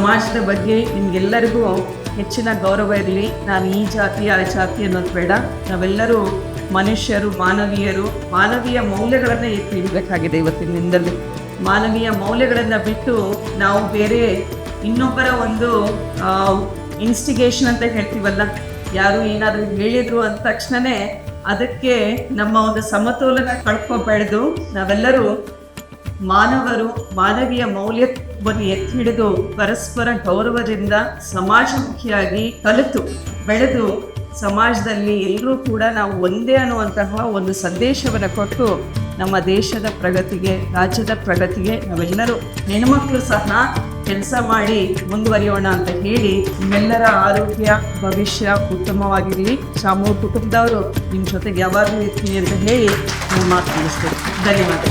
ಸಮಾಜದ ಬಗ್ಗೆ ನಿಮ್ಗೆಲ್ಲರಿಗೂ ಹೆಚ್ಚಿನ ಗೌರವ ಇರಲಿ. ನಾನು ಈ ಜಾತಿ, ಆ ಜಾತಿ ಅನ್ನೋದು ಬೇಡ. ನಾವೆಲ್ಲರೂ ಮನುಷ್ಯರು, ಮಾನವೀಯರು. ಮಾನವೀಯ ಮೌಲ್ಯಗಳನ್ನು ಎತ್ತಿ ಇಡಬೇಕಾಗಿದೆ ಇವತ್ತಿನ ದಿನದಲ್ಲಿ ಮಾನವೀಯ ಮೌಲ್ಯಗಳನ್ನು ಬಿಟ್ಟು ನಾವು ಬೇರೆ ಇನ್ನೊಬ್ಬರ ಒಂದು ಇನ್ಸ್ಟಿಗೇಷನ್ ಅಂತ ಹೇಳ್ತೀವಲ್ಲ, ಯಾರು ಏನಾದರೂ ಹೇಳಿದ್ರು ಅಂದ ತಕ್ಷಣವೇ ಅದಕ್ಕೆ ನಮ್ಮ ಒಂದು ಸಮತೋಲನ ಕಳ್ಕೊಬಾರ್ದು. ನಾವೆಲ್ಲರೂ ಮಾನವರು ಮಾನವೀಯ ಮೌಲ್ಯವನ್ನು ಎತ್ತಿ ಹಿಡಿದು ಪರಸ್ಪರ ಗೌರವದಿಂದ ಸಮಾಜಮುಖಿಯಾಗಿ ಕಲಿತು ಬೆಳೆದು ಸಮಾಜದಲ್ಲಿ ಎಲ್ಲರೂ ಕೂಡ ನಾವು ಒಂದೇ ಅನ್ನುವಂತಹ ಒಂದು ಸಂದೇಶವನ್ನು ಕೊಟ್ಟು ನಮ್ಮ ದೇಶದ ಪ್ರಗತಿಗೆ, ರಾಜ್ಯದ ಪ್ರಗತಿಗೆ ನಾವೆಲ್ಲರೂ ಹೆಣ್ಮಕ್ಳು ಸಹ ಕೆಲಸ ಮಾಡಿ ಮುಂದುವರಿಯೋಣ ಅಂತ ಹೇಳಿ ನಿಮ್ಮೆಲ್ಲರ ಆರೋಗ್ಯ, ಭವಿಷ್ಯ ಉತ್ತಮವಾಗಿರಲಿ. ಶಾಮೂರ್ ಕುಟುಂಬದವರು ನಿಮ್ಮ ಜೊತೆಗೆ ಯಾವಾಗಲೂ ಇರ್ತೀನಿ ಅಂತ ಹೇಳಿ ನಿಮ್ಮ ಮಾತು ಮುಗಿಸ್ತೀನಿ. ಧನ್ಯವಾದ